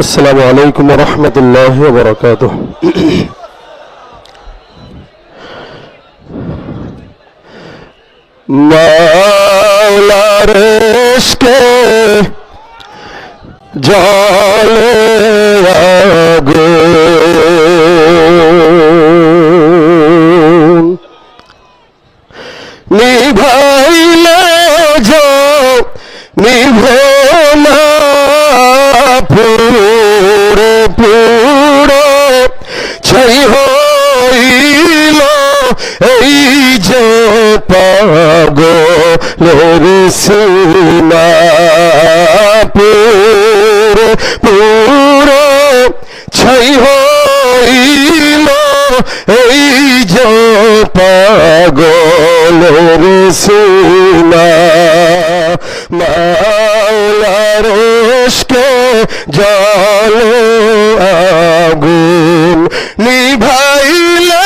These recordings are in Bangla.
السلام عليكم ورحمة الله وبركاته মাওলার ইশকে জলে আগুন নিভাইলে যাও নিভো না পুরে পুরে ছাই হইল এই যে পাগলের সিনা। পুরে পুরে ছাই হইল এই যে পাগলের সিনা। মাওলার ইশকে জলে আগুন নিভাইলে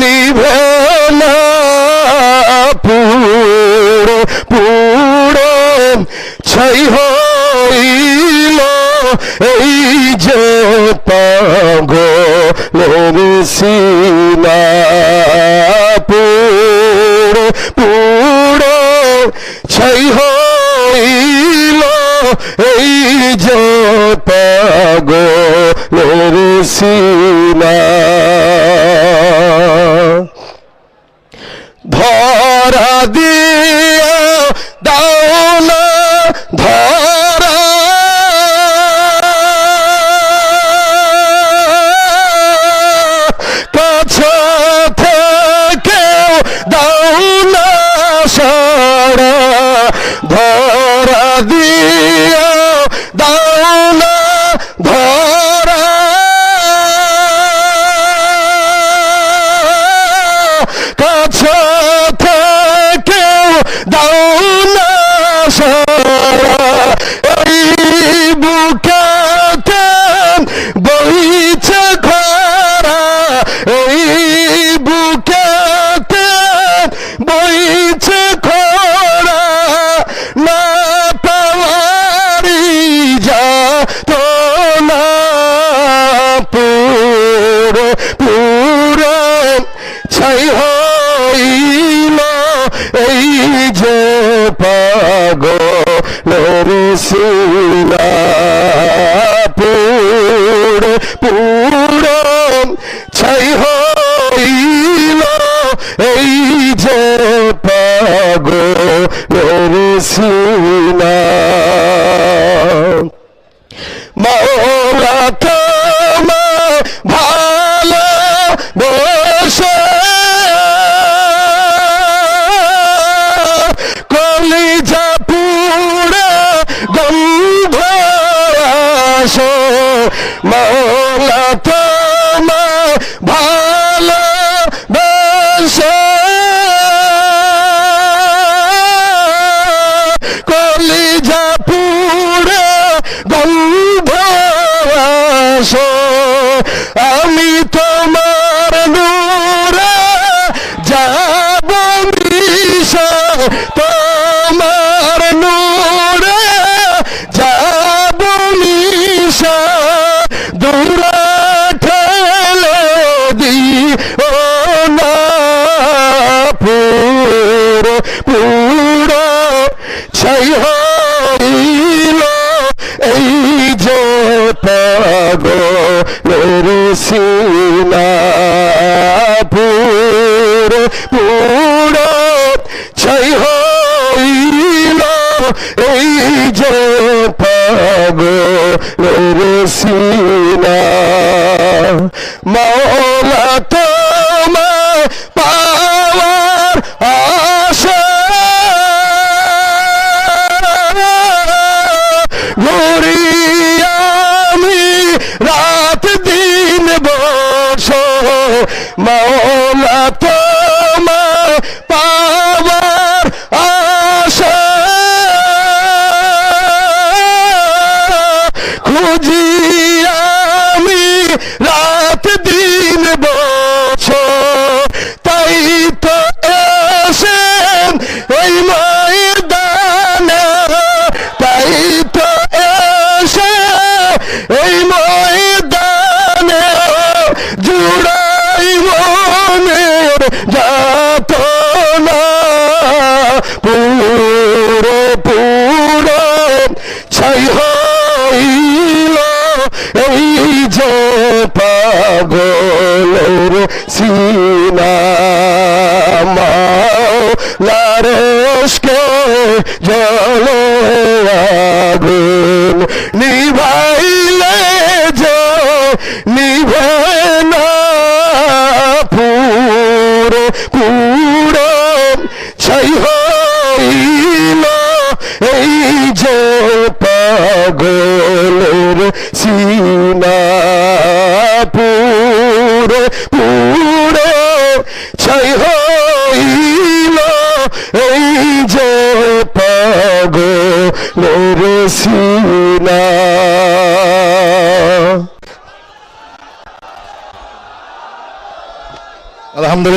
নিভে না পুরো পুরো ছাই হইল এই যে পাগলের সিনা। পুরো পুরো ছাই হইল যে পাগলের সিনা ধরা। কাছে থেকেও দাও না ছাই হইল এই যে পাগ লরিসিলা পুরো পুরো আসে মৌলা তোমার ভালো বসে। কলিজা পুরে গন্ধ আসো। আমি তোমার পাগলের সিনা পুরো পুরো ছাই হইল এই যে পাগলের সিনা মাওলা তোমার মৌলা তোমার পাওয়ার আশা। খুঁজি না, পুরো পুরো ছাই হইল এই যে পাগলের সিনা। লারসকে জলে আগুন নিভাইলে যে, নিভে 사고를 지나 불에 불에 차이하이라 이제 파고를 지나. 알함드릴